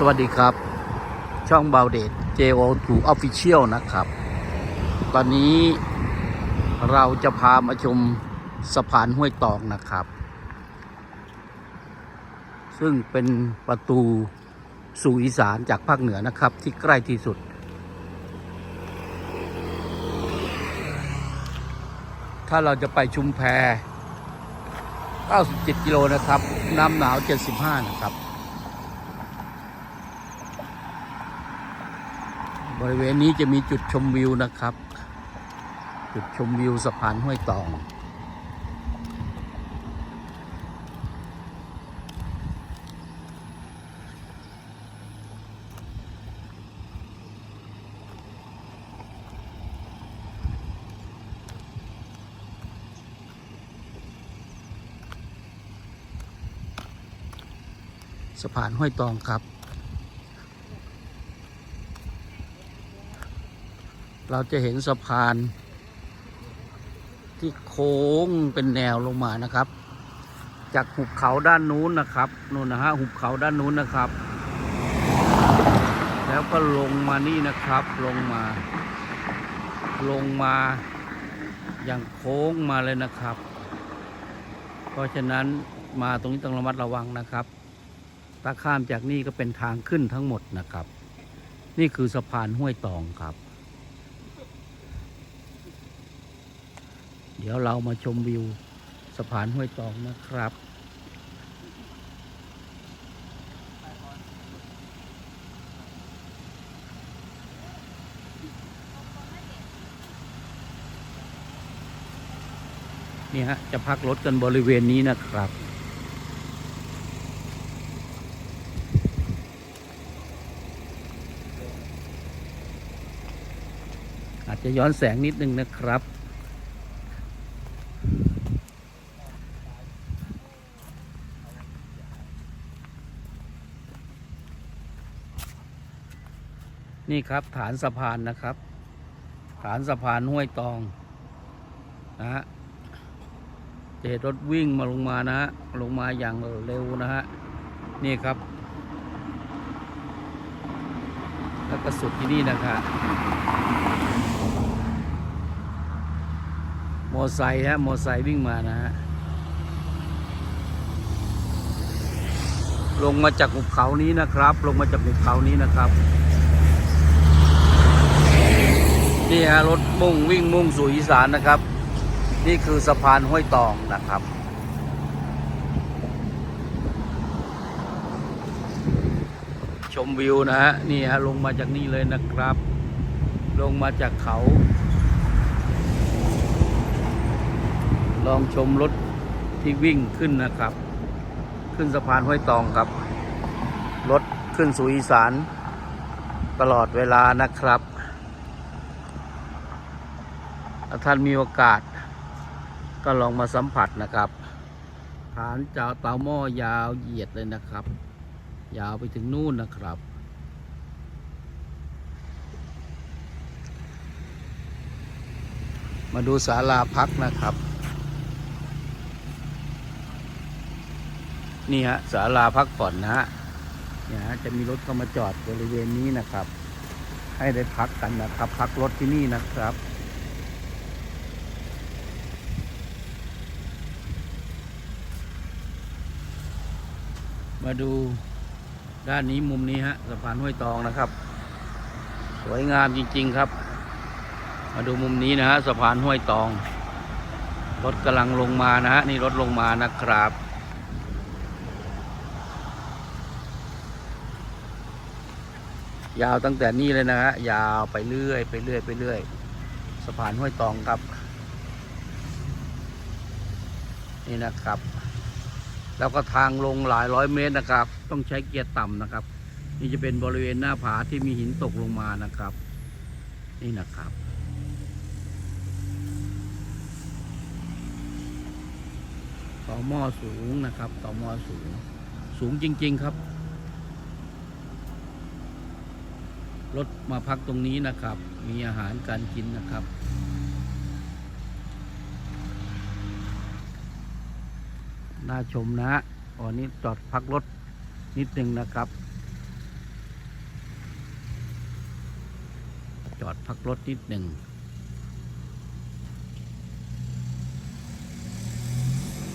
สวัสดีครับ ช่องเบาเดช JO2 Official นะครับ ตอนนี้เราจะพามาชมสะพานห้วยตองนะครับ ซึ่งเป็นประตูสู่อีสานจากภาคเหนือนะครับ ที่ใกล้ที่สุด ถ้าเราจะไปชุมแพ 97 กิโลนะครับ น้ำหนาว 75 นะครับ บริเวณนี้จะมีจุดชมวิวนะครับ จุดชมวิวสะพานห้วยตองสะพานห้วยตองครับ เราจะเห็นสะพาน ที่โค้งเป็นแนวลงมานะครับ จากหุบเขาด้านนู้นนะครับนู่นนะฮะหุบเขาด้านนู้นนะครับ แล้วก็ลงมานี่นะครับ ลงมา ลงมาอย่างโค้งมาเลยนะครับ เพราะฉะนั้นมาตรงนี้ต้องระมัดระวังนะครับถ้าข้ามจากนี่ก็เป็นทางขึ้นทั้งหมดนะครับ นี่คือสะพานห้วยตองครับ เดี๋ยวเรามาชมวิวสะพานห้วยตองนะครับ นี่ฮะ จะพักรถกันบริเวณนี้นะครับอาจจะย้อนแสงนิดนึงนะครับ นี่ครับฐานสะพานนะครับ ฐานสะพานห้วยตองนะฮะเห็นรถวิ่งมาลงมานะฮะลงมาอย่างเร็วนะฮะนี่ครับ แล้วก็สุดที่นี่นะครับมอไซค์ฮะมอไซค์วิ่งมานะฮะลงมาจากหุบเขานี้นะครับ ลงมาจากหุบเขานี้นะครับ นี่ฮะรถมุ่งวิ่งมุ่งสู่อีสานนะครับ นี่คือสะพานห้วยตองนะครับ ชมวิวนะฮะนี่ฮะลงมาจากนี่เลยนะครับ ลงมาจากเขา ลองชมรถที่วิ่งขึ้นนะครับ ขึ้นสะพานห้วยตองครับรถขึ้นสู่อีสานตลอดเวลานะครับ ถ้าท่านมีโอกาส ก็ลองมาสัมผัสนะครับฐานจ้าเตาหม้อยาวเหยียดเลยนะครับ ยาวไปถึงนู่นนะครับ มาดูศาลาพักนะครับ นี่ฮะศาลาพักผ่อนนะฮะเนี่ยฮะจะมีรถเข้ามาจอดบริเวณนี้นะครับ ให้ได้พักกันนะครับ พักรถที่นี่นะครับ มาดูด้านนี้มุมนี้ฮะสะพานห้วยตองนะครับ สวยงามจริง ๆครับ มาดูมุมนี้นะฮะสะพานห้วยตอง รถกำลังลงมานะฮะนี่รถลงมานะครับยาวตั้งแต่นี่เลยนะฮะยาวไปเรื่อยไปเรื่อยไปเรื่อยสะพานห้วยตองครับ นี่นะครับ แล้วก็ทางลงหลายร้อยเมตรนะครับ ต้องใช้เกียร์ต่ำนะครับ นี่จะเป็นบริเวณหน้าผาที่มีหินตกลงมานะครับ นี่นะครับ ต่อหม้อสูงนะครับ ต่อหม้อสูง สูงจริง ๆครับ รถมาพักตรงนี้นะครับ มีอาหารการกินนะครับ น่าชมนะฮะอ๋อนี้จอดพักรถนิดนึงนะครับ จอดพักรถนิดหนึ่ง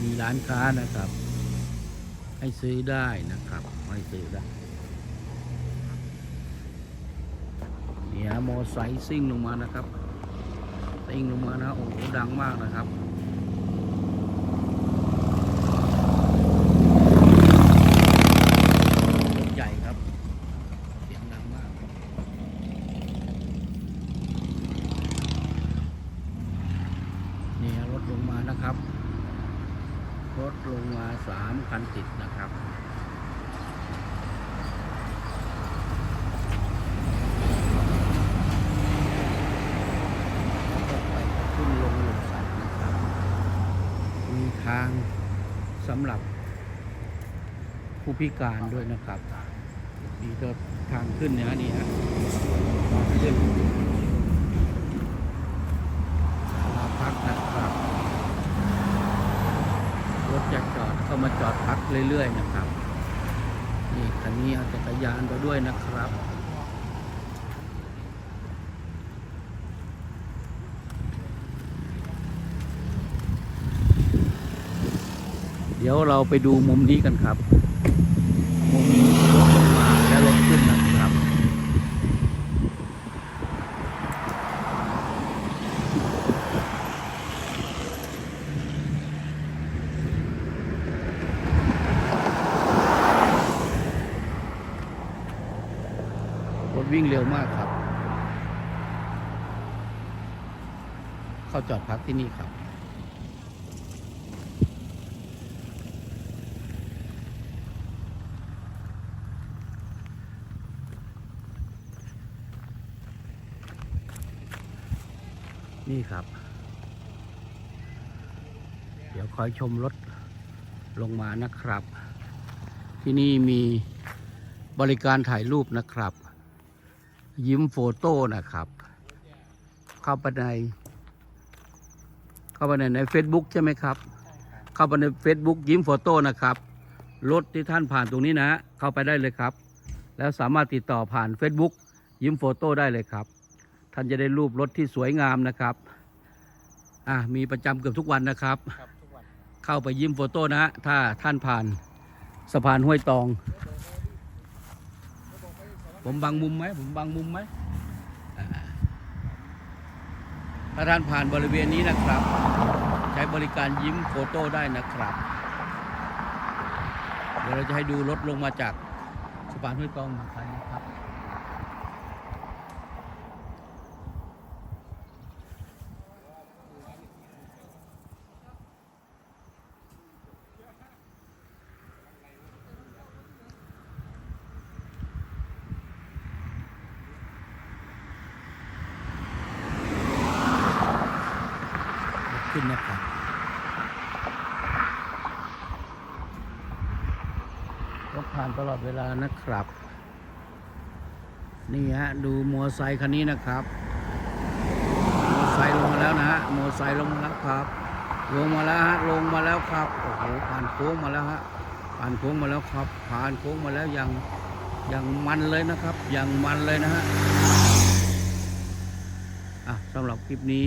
มีร้านค้านะครับ ให้ซื้อได้นะครับให้ซื้อได้เนี่ยมอไซซิ่งลงมานะครับซิ่งลงมานะโอ้ดังมากนะครับ งมานะครับ รถลงมาสามคันติดนะครับขึ้นลงหลุมสัตว์นะครับ มีทางสำหรับผู้พิการด้วยนะครับมีก็ทางขึ้นเนี่ยนี่ฮะทางขึ้นมาพักนะครับ รถจะจอด ก็มาจอดพักเรื่อย ๆ นะครับนี่คันนี้เอาจักรยานไปด้วยนะครับเดี๋ยวเราไปดูมุมนี้กันครับ มุมรถลงมาและรถขึ้นนะครับ รถ วิ่งเร็วมากครับ เข้าจอดพักที่นี่ครับ นี่ครับ เดี๋ยวคอยชมรถลงมานะครับ ที่นี่มีบริการถ่ายรูปนะครับ ยิ้มโฟโต้นะครับ เข้าไปใน เข้าไปในในเฟซบุ๊กใช่ไหมครับ เข้าไปใน Facebook ยิ้มโฟโต้นะครับ รถที่ท่านผ่านตรงนี้นะ เข้าไปได้เลยครับ แล้วสามารถติดต่อผ่าน Facebook ยิ้มโฟโต้ได้เลยครับ ท่านจะได้รูปรถที่สวยงามนะครับ อะมีประจำเกือบทุกวันนะครับ เข้าไปยิ้มโฟโต้นะฮะถ้าท่านผ่านสะพานห้วยตอง ผมบังมุมไหมผมบังมุมไหมถ้าท่านผ่านบริเวณนี้นะครับ ใช้บริการยิ้มโฟโต้ได้นะครับ เดี๋ยวเราจะให้ดูรถลงมาจากสะพานห้วยตองนะครับ ขึ้นนะครับ รถผ่านตลอดเวลานะครับ นี่ฮะดูมอไซค์คันนี้นะครับมอไซค์ลงมาแล้วนะฮะมอไซค์ลงมาแล้วครับ ลงมาแล้วฮะลงมาแล้วครับโอ้โหผ่านโค้งมาแล้วฮะผ่านโค้งมาแล้วครับ ผ่านโค้งมาแล้วยังยังมันเลยนะครับยังมันเลยนะฮะอะสำหรับคลิปนี้